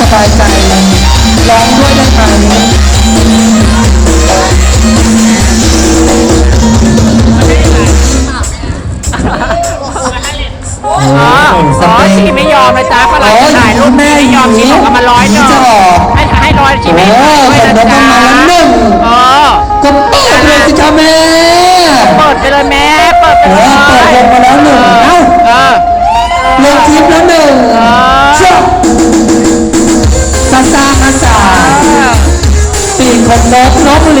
สบายใจ อ๋อชีไม่ยอมเลยจ้าฝรั่งจะถ่ายรูปแม่ไม่ยอมชีบอกเมาร้อยหนึ่งจะออกให้ให้ร้อยชีไม่ยอมด้ยนะจ้าก็เปิดเลยสิจ้าแม่เปิดไปเลยแม่เปิดไปเลยเปิดลงมาแล้วหนึ่งเอ้าลงทีปแล้วหนึ่งเชื่อซาซาซาปีกของนกนกบุรี